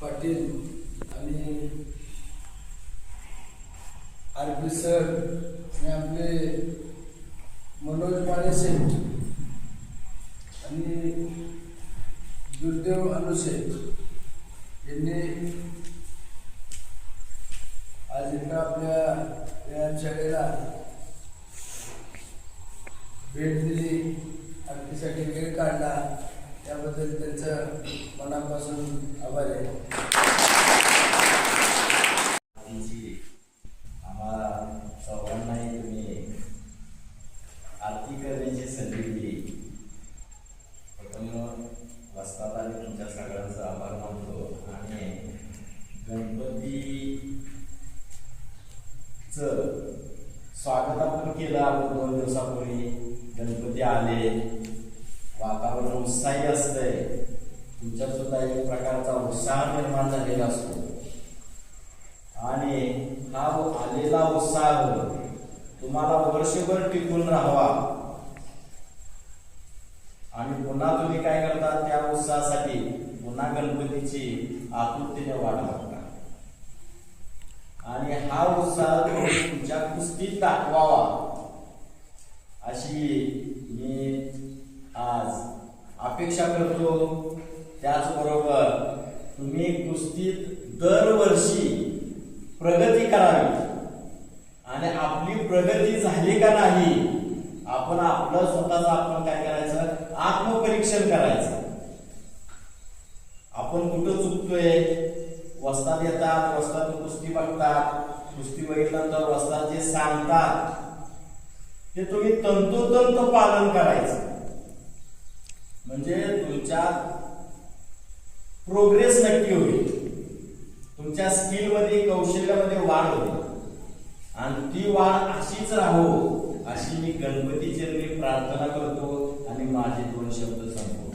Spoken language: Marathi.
पाटील आणि आर पी सर आणि आपले मनोज माने शेठ आणि दुर्देव अनुशे यांनी आज एका आपल्या व्यायामशाळेला भेट दिली. आरतीसाठी वेळ काढला. त्याबद्दल त्यांचं मनापासून आभार आहे. आरतीची आम्हाला सर्वांनाही तुम्ही आरती करण्याची संधी दिली. प्रथम वस्ताद आणि तुमच्या सगळ्यांचा आभार मानतो आणि गणपतीचं स्वागत आपण केलं आपण दोन दिवसापूर्वी. गणपती आले. वातावरण उत्साही असतंय. तुमच्यात सुद्धा एक प्रकारचा उत्साह निर्माण झालेला असतो. आणि हा आलेला उत्साह तुम्हाला वर्षभर टिकून राहावा. आणि पुन्हा तुम्ही काय करता त्या उत्साहासाठी पुन्हा गणपतीची आतुरतेने वाढ बघता. आणि हा उत्साह तुम्ही तुमच्या कुस्तीत दाखवावा. अशी मी अपेक्षा करतो. त्याचबरोबर तुम्ही कुस्तीत दरवर्षी प्रगती करावी. आणि आपली प्रगती झाली का नाही आपण आपलं स्वतःच आपण काय करायचं? आत्मपरीक्षण करायचं. आपण कुठं चुकतोय? वस्तात येतात वस्तात कुस्ती बघतात. कुस्ती बघितल्यानंतर वस्तात जे सांगतात ते तुम्ही तंतोतंत पालन करायचं. म्हणजे तुमच्या प्रोग्रेस नक्की होईल. तुमच्या स्किलमध्ये कौशल्यामध्ये वाढ होईल. आणि ती वाढ अशीच राहो अशी मी गणपतीची मी प्रार्थना करतो आणि माझे दोन शब्द संपवतो.